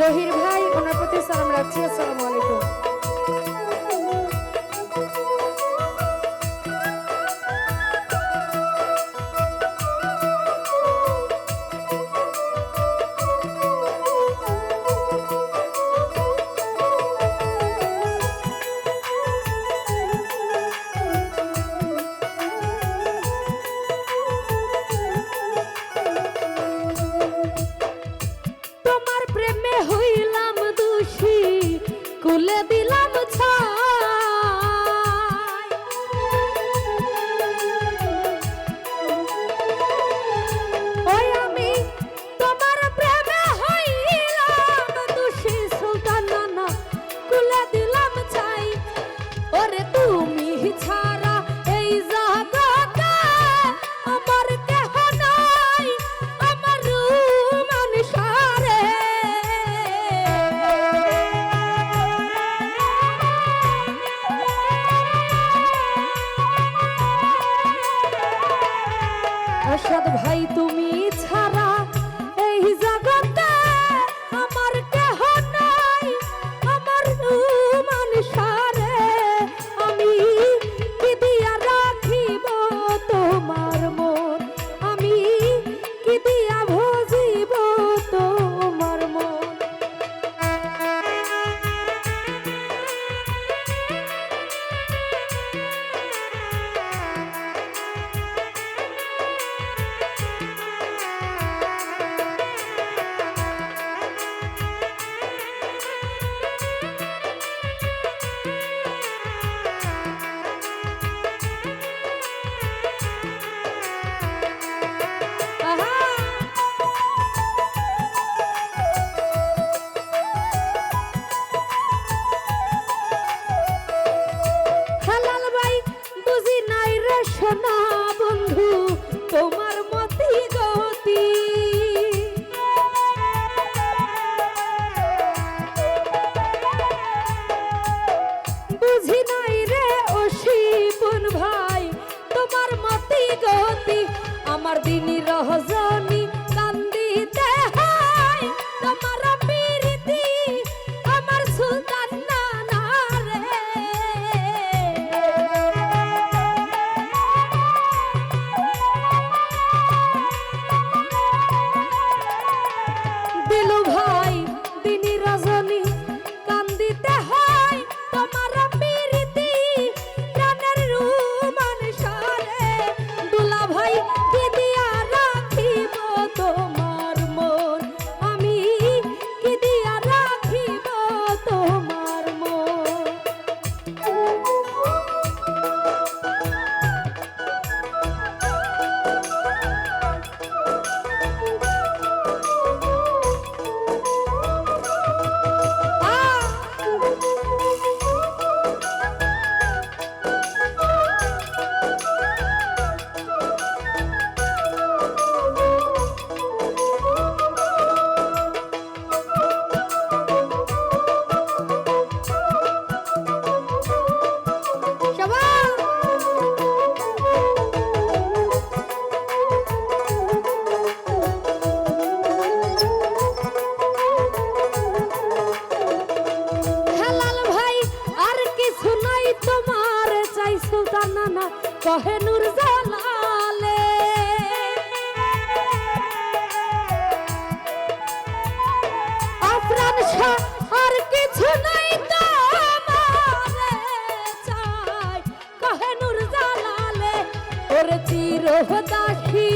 জহির ভাই ওনার প্রতি সালাম রাখছি। আসসালামু আলাইকুম। ভাই তুমি তোমার মতি বুঝি নাই রে অসি ভাই তোমার মতি গতি। আমার দিনই রহস্য জানানা কহে নূর জালালে। আফরান শাহ আর কিছু নাই কহে নূর জালালে, ওর চির দাসী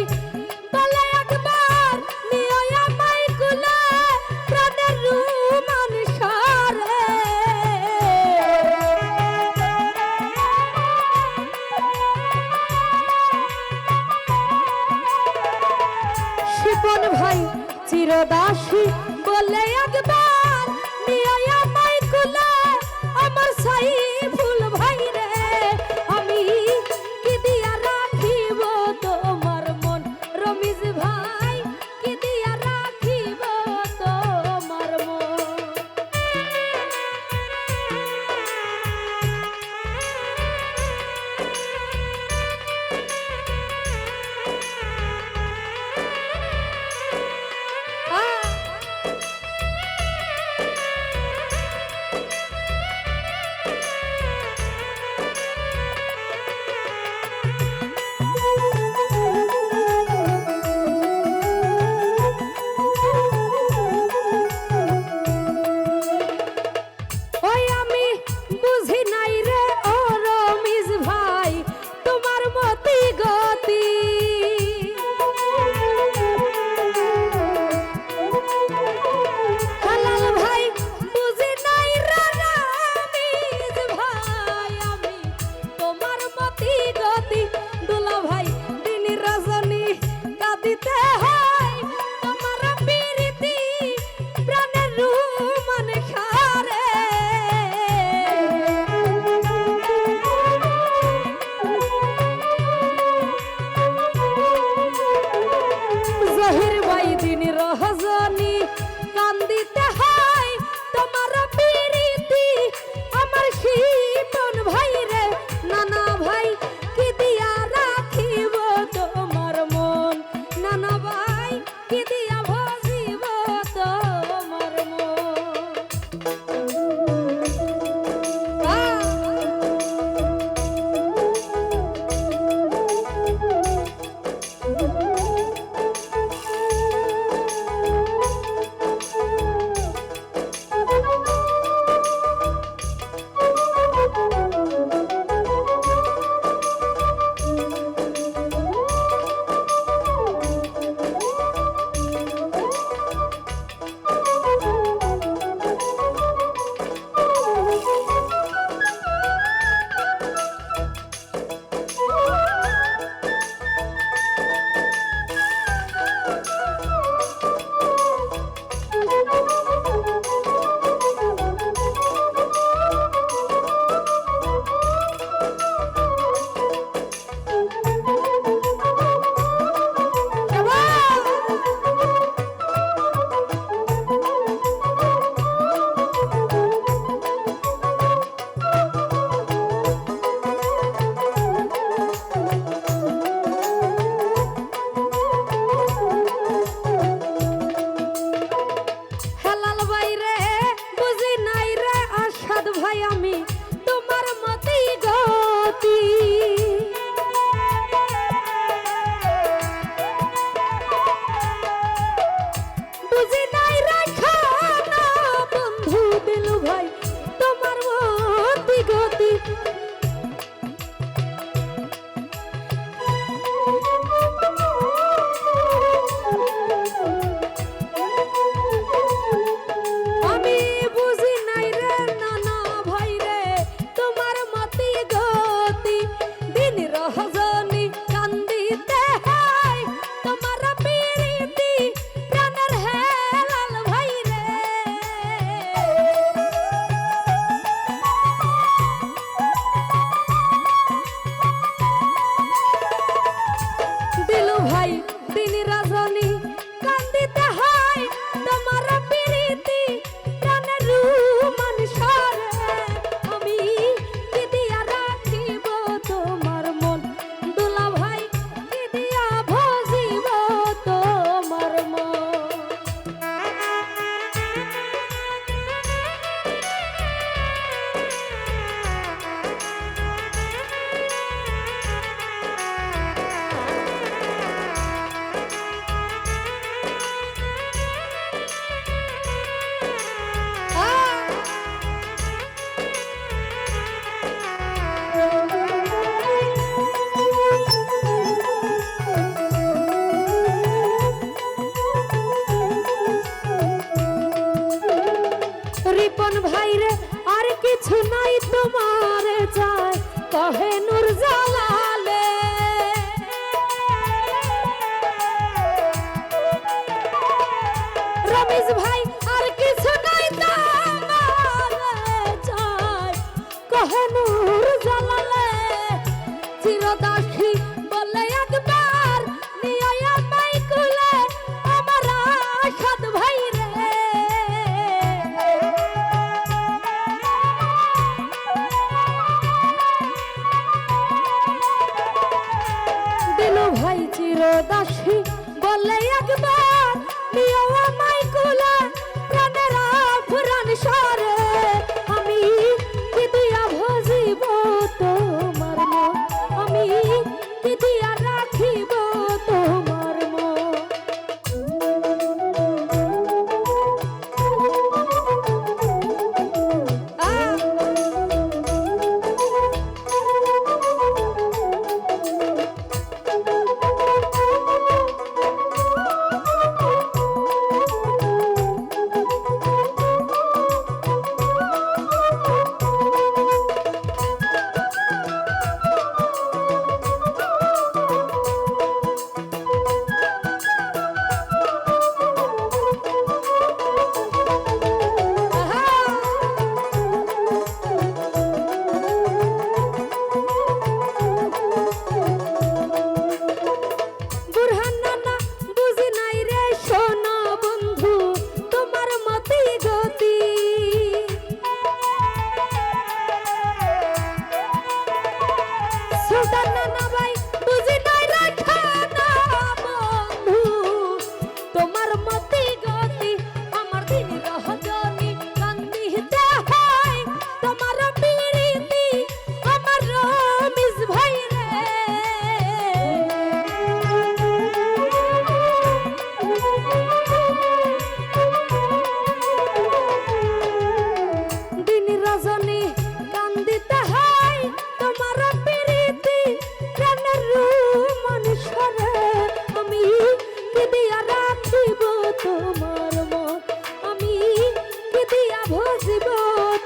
কি দিয়া ভাসিব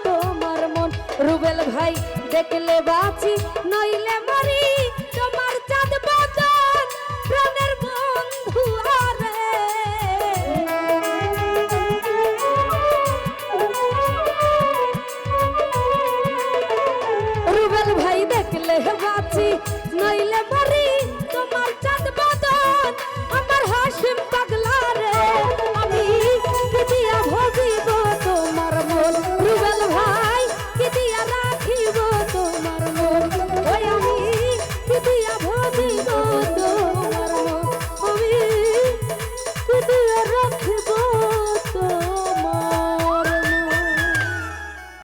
তোমার মন। রুবেল ভাই দেখলে বাঁচি নইলে মরি।